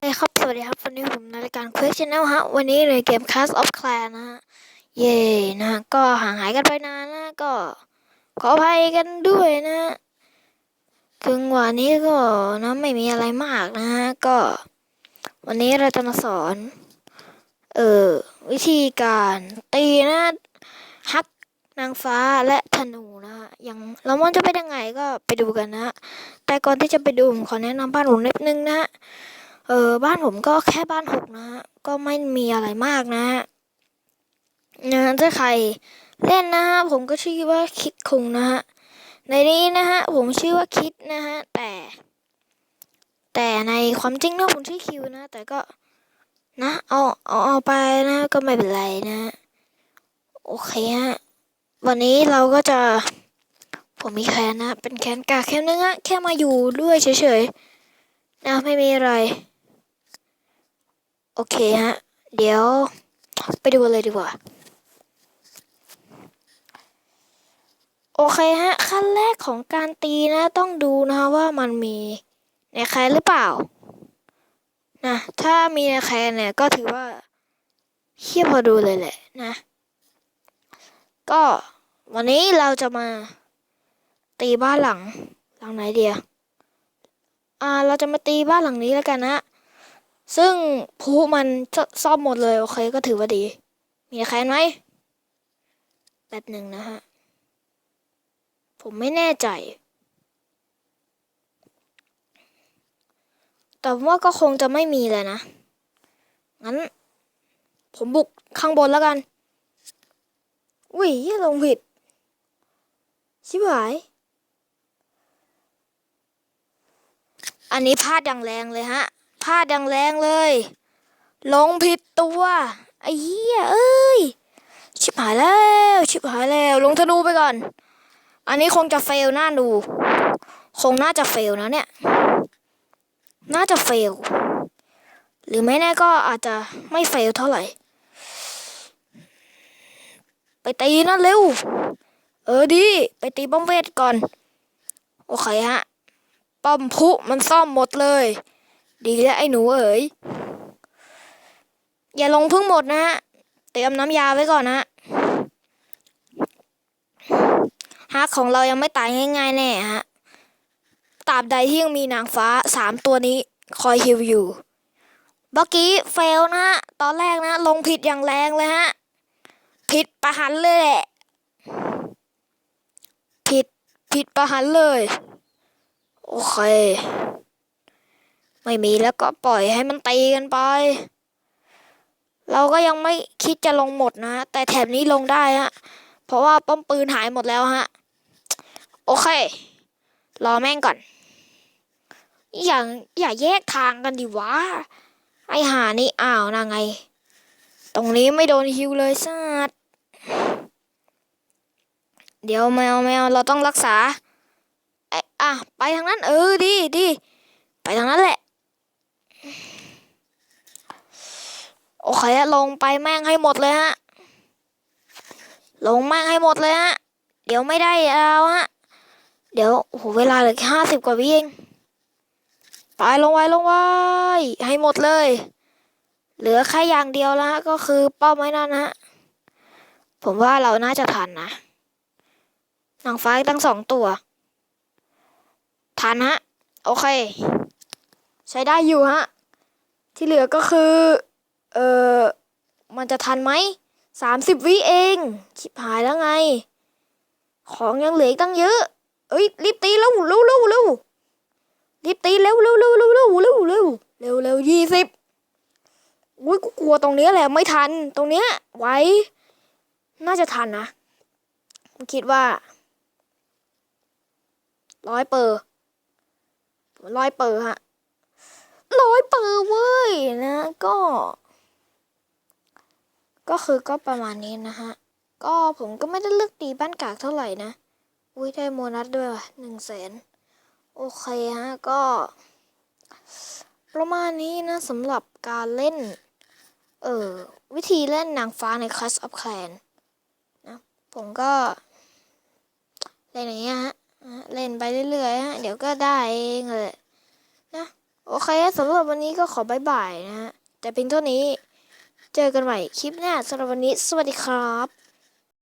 เฮ้ยครับ สวัสดีครับ วันนี้ผมในรายการ Quick Channel ฮะ วันนี้ในเกม Clash of Clans นะฮะ เย่นะ ก็ห่างหายกันไปนานนะ ก็ขออภัยกันด้วยนะฮะถึงวันนี้ก็นะไม่มีอะไรมากนะฮะ ก็ วันนี้เราจะมาสอน เอ่อ วิธีการตีนะฮักนางฟ้าและธนูนะฮะยังแล้วมันจะเป็นยังไงก็ไปดูกันนะฮะแต่ก่อนที่จะไปดูผมขอแนะนำบ้านผมนิดนึงนะฮะ เออบ้านผมก็แค่บ้านหกนะฮะก็ไม่มีอะไรมากนะฮะนะถ้าใครเล่นนะฮะผมก็ชื่อว่าคิดคงนะฮะในนี้นะฮะผมชื่อว่าคิดนะฮะแต่ แต่ในความจริงนะผมชื่อคิวนะ แต่ก็นะเอาเอาเอาไปนะก็ไม่เป็นไรนะ โอเคฮะวันนี้เราก็จะผมมีแคนนะ เป็นแคนกากแค่นึงฮะแค่มาอยู่ด้วยเฉยๆนะไม่มีอะไร โอเคฮะ เดี๋ยว ไปดูเลยดีกว่า โอเคฮะ ขั้นแรกของการตีนะต้องดูนะคะว่ามันมีในแคนหรือเปล่า นะ ถ้ามีในแคนเนี่ยก็ถือว่าเฮี้ยพอดูเลยแหละนะ ก็วันนี้เราจะมาตีบ้านหลังหลังไหนเดียวอ่า เราจะมาตีบ้านหลังนี้แล้วกันนะ ซึ่งผูมันซ่อมหมดเลย โอเคก็ถือว่าดี มีใครไหมแบบหนึ่งนะฮะ ผมไม่แน่ใจ แต่ว่าก็คงจะไม่มีเลยนะ งั้น ผมบุกข้างบนแล้วกัน อุ้ยลงผิด ชิบหาย อันนี้พลาดอย่างแรงเลยฮะ พลาดอย่างแรงเลยหลงผิดตัวไอ้เหี้ยเอ้ย ชิบหายแล้ว ชิบหายแล้วลงธนูไปก่อน อันนี้คงจะเฟลน่าดู คงน่าจะเฟลนะเนี่ย น่าจะเฟล หรือไม่แน่ก็อาจจะไม่เฟลเท่าไหร่ ไปตีนะเร็ว เออดี ไปตีบ้องเวทก่อน โอเคฮะ ป้อมพุมันซ่อมหมดเลย ดีแล้วไอ้หนูเอ๋ย อย่าลงพึ่งหมดนะฮะ เตรียมน้ำยาไว้ก่อนนะฮะฮักของเรายังไม่ตายง่ายๆแน่ฮะตราบใดที่ยังมีนางฟ้าสามตัวนี้คอยฮิวอยู่ เมื่อกี้เฟลนะฮะ ตอนแรกนะ ลงผิดอย่างแรงเลยฮะ ผิดประหันเลยแหละ ผิดผิดประหันเลย โอเค ไม่มีแล้วก็ปล่อยให้มันตีกันไป เราก็ยังไม่คิดจะลงหมดนะ แต่แถบนี้ลงได้ฮะ เพราะว่าป้อมปืนหายหมดแล้วฮะ โอเค รอแม่งก่อน อย่าอย่าแยกทางกันดิวะ ไอหานี่อ้าวนางไง ตรงนี้ไม่โดนฮิวเลยสัตว์เดี๋ยวแมวแมวเราต้องรักษาไออะ ไปทางนั้น เออ ดีดีไปทางนั้นแหละ โอเคลงไปแม่งให้หมดเลยฮะ ลงแม่งให้หมดเลยฮะ เดี๋ยวไม่ได้เอาฮะ เดี๋ยวโอ้โหเวลาเหลือแค่ห้าสิบกว่าวิเองไปลงไว้ลงไว้ให้หมดเลย เหลือแค่อย่างเดียวแล้วฮะก็คือเป้าไม้นั่นนะฮะ ผมว่าเราน่าจะทันนะนางฟ้าตั้งสองตัว ทันฮะ โอเค ใช้ได้อยู่ฮะ ที่เหลือก็คือ เออมันจะทันไหมสามสิบวิเองชิบหายแล้วไง ของยังเหลืออีกตั้งเยอะ เอ้ยรีบตีเร็วเร็วเร็วเร็วรีบตีเร็วเร็วเร็วเร็วเร็วเร็วเร็วเร็วเร็วยี่สิบอุ้ยกูกลัวตรงเนี้ยแหละไม่ทัน ตรงเนี้ยไว้ น่าจะทันนะคิดว่าร้อยเปอร์ร้อยเปอร์ฮะ ร้อยเปอร์เว้ยนะก็ ก็คือก็ประมาณนี้นะฮะ ก็ผมก็ไม่ได้เลือกตีบ้านกากเท่าไหร่นะ อุ้ยได้โมนัสด้วยว่ะหนึ่งแสนโอเคฮะ ก็ ประมาณนี้นะสำหรับการเล่น เออวิธีเล่นนางฟ้าใน Clash of Clans นะ ผมก็เล่นอย่างเงี้ยฮะ เล่นไปเรื่อยๆฮะ เดี๋ยวก็ได้เองเลย โอเคสำหรับวันนี้ก็ขอบายบายนะฮะ แต่เพียงเท่านี้ เจอกันใหม่คลิปหน้าสำหรับวันนี้ สวัสดีครับ